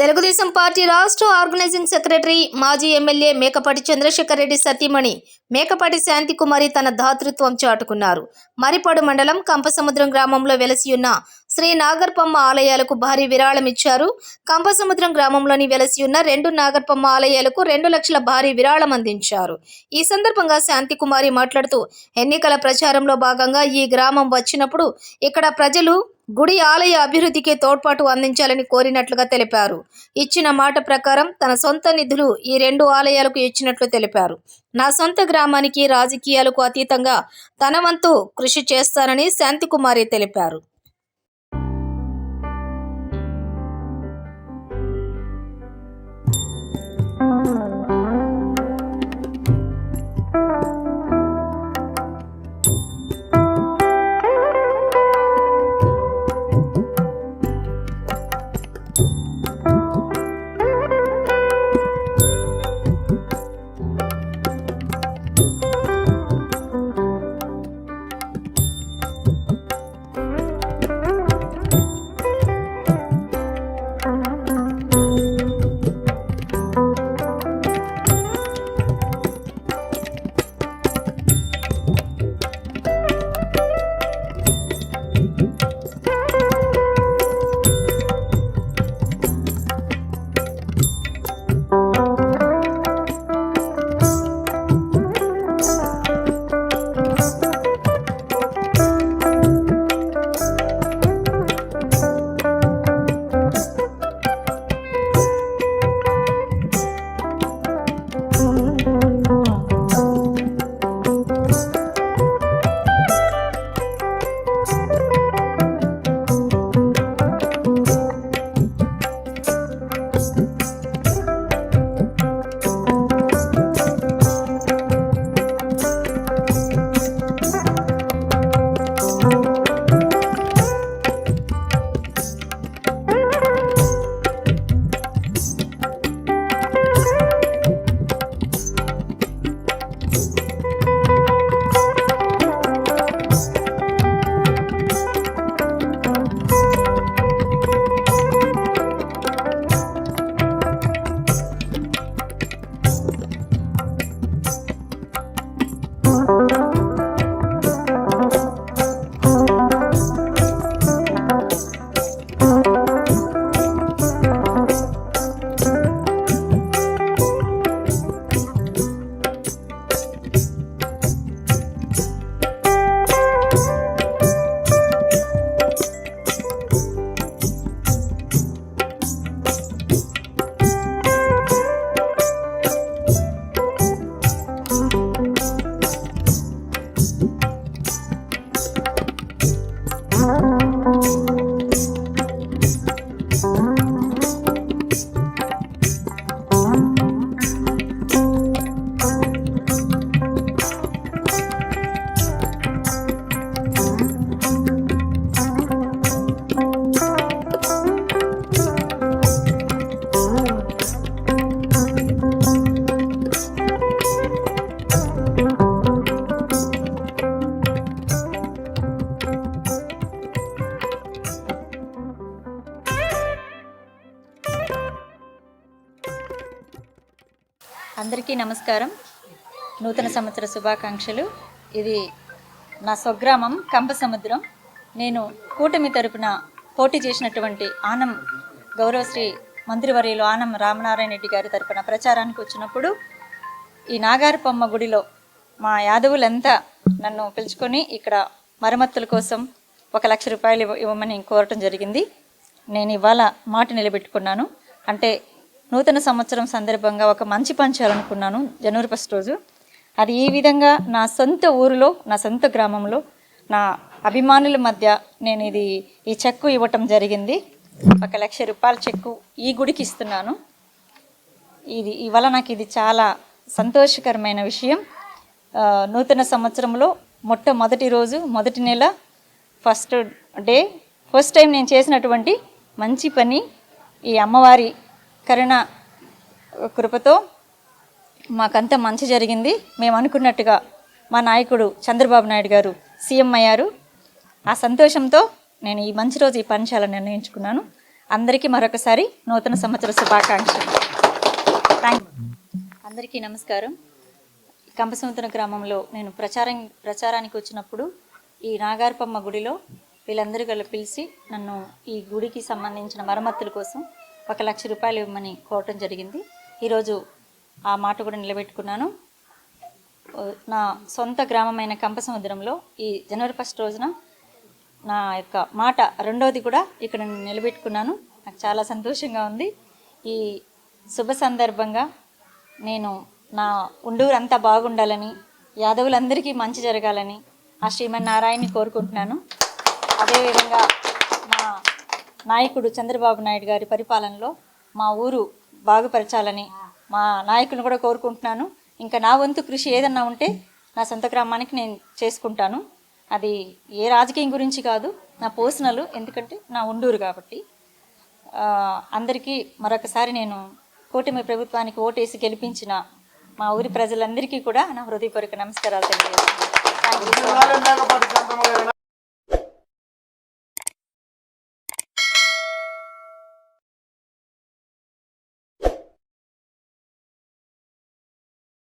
Telugu Desam party రాష్ట్ర organising secretary మాజీ MLA Mekapati Chandrasekhar Reddy సతీమణి మేకపాటి శాంతికుమారి తన దాతృత్వం చాటుకున్నారు. మరిపాడు మండలం కంపసముద్రం గ్రామంలో వెలసి ఉన్న శ్రీ నాగర్పమ్మ ఆలయాలకు భారీ విరాళం ఇచ్చారు కంపసముద్రం గ్రామంలోని వెలసి ఉన్న రెండు నాగర్పమ్మ ఆలయాలకు రెండు లక్షల భారీ విరాళం అందించారు. ఈ సందర్భంగా శాంతికుమారి మాట్లాడుతూ ఎన్నికల ప్రచారంలో భాగంగా ఈ గ్రామం వచ్చినప్పుడు ఇక్కడ ప్రజలు గుడి ఆలయ అభివృద్ధికి తోడ్పాటు అందించాలని కోరినట్లుగా తెలిపారు. ఇచ్చిన మాట ప్రకారం తన సొంత నిధులు ఈ రెండు ఆలయాలకు ఇచ్చినట్లు తెలిపారు. నా సొంత గ్రామానికి రాజకీయాలకు అతీతంగా తన వంతు కృషి చేస్తానని శాంతికుమారి తెలిపారు. అందరికీ నమస్కారం. నూతన సంవత్సర శుభాకాంక్షలు. ఇది నా స్వగ్రామం కంపసముద్రం నేను కూటమి తరపున పోటీ చేసినటువంటి ఆనం గౌరవశ్రీ మంత్రివర్యులు ఆనం రామనారాయణ రెడ్డి గారి తరపున ప్రచారానికి వచ్చినప్పుడు ఈ నాగారపమ్మ గుడిలో మా యాదవులంతా నన్ను పిలుచుకొని ఇక్కడ మరమ్మతుల కోసం ఒక లక్ష రూపాయలు ఇవ్వమని కోరటం జరిగింది. నేను ఇవాళ మాట నిలబెట్టుకున్నాను. అంటే నూతన సంవత్సరం సందర్భంగా ఒక మంచి పని చేయాలనుకున్నాను జనవరి ఫస్ట్ రోజు. అది ఈ విధంగా నా సొంత ఊరిలో నా సొంత గ్రామంలో నా అభిమానుల మధ్య నేను ఇది ఈ చెక్కు ఇవ్వటం జరిగింది. ఒక లక్ష రూపాయల చెక్కు ఈ గుడికి ఇస్తున్నాను. ఇది ఇవాళ నాకు ఇది చాలా సంతోషకరమైన విషయం. నూతన సంవత్సరంలో మొట్టమొదటి రోజు మొదటి నెల ఫస్ట్ డే ఫస్ట్ టైం నేను చేసినటువంటి మంచి పని ఈ అమ్మవారి కరుణ కృపతో మాకంతా మంచి జరిగింది. మేము అనుకున్నట్టుగా మా నాయకుడు చంద్రబాబు నాయుడు గారు సీఎం అయ్యారు. ఆ సంతోషంతో నేను ఈ మంచి రోజు ఈ పనిచేయాలని నిర్ణయించుకున్నాను. అందరికీ మరొకసారి నూతన సంవత్సర శుభాకాంక్షలు. థ్యాంక్ అందరికీ నమస్కారం. కంపసముద్రం గ్రామంలో నేను ప్రచారం ప్రచారానికి వచ్చినప్పుడు ఈ నాగార్పమ్మ గుడిలో వీళ్ళందరూ కలిపి పిలిచి నన్ను ఈ గుడికి సంబంధించిన మరమ్మతుల కోసం ఒక లక్ష రూపాయలు ఇవ్వమని కోరటం జరిగింది. ఈరోజు ఆ మాట కూడా నిలబెట్టుకున్నాను. నా సొంత గ్రామమైన కంపసముద్రంలో ఈ జనవరి ఫస్ట్ రోజున నా యొక్క మాట రెండోది కూడా ఇక్కడ నిలబెట్టుకున్నాను. నాకు చాలా సంతోషంగా ఉంది. ఈ శుభ సందర్భంగా నేను నా ఉండూరు అంతా బాగుండాలని యాదవులందరికీ మంచి జరగాలని ఆ శ్రీమన్నారాయణని కోరుకుంటున్నాను. అదేవిధంగా నాయకుడు చంద్రబాబు నాయుడు గారి పరిపాలనలో మా ఊరు బాగుపరచాలని మా నాయకులను కూడా కోరుకుంటున్నాను. ఇంకా నా వంతు కృషి ఏదన్నా ఉంటే నా సొంత గ్రామానికి నేను చేసుకుంటాను. అది ఏ రాజకీయం గురించి కాదు నా పర్సనల్ ఎందుకంటే నా ఉండూరు కాబట్టి. అందరికీ మరొకసారి నేను కూటమి ప్రభుత్వానికి ఓటేసి గెలిపించిన మా ఊరి ప్రజలందరికీ కూడా నా హృదయపూర్వక నమస్కారాలు తెలియజేస్తున్నాను.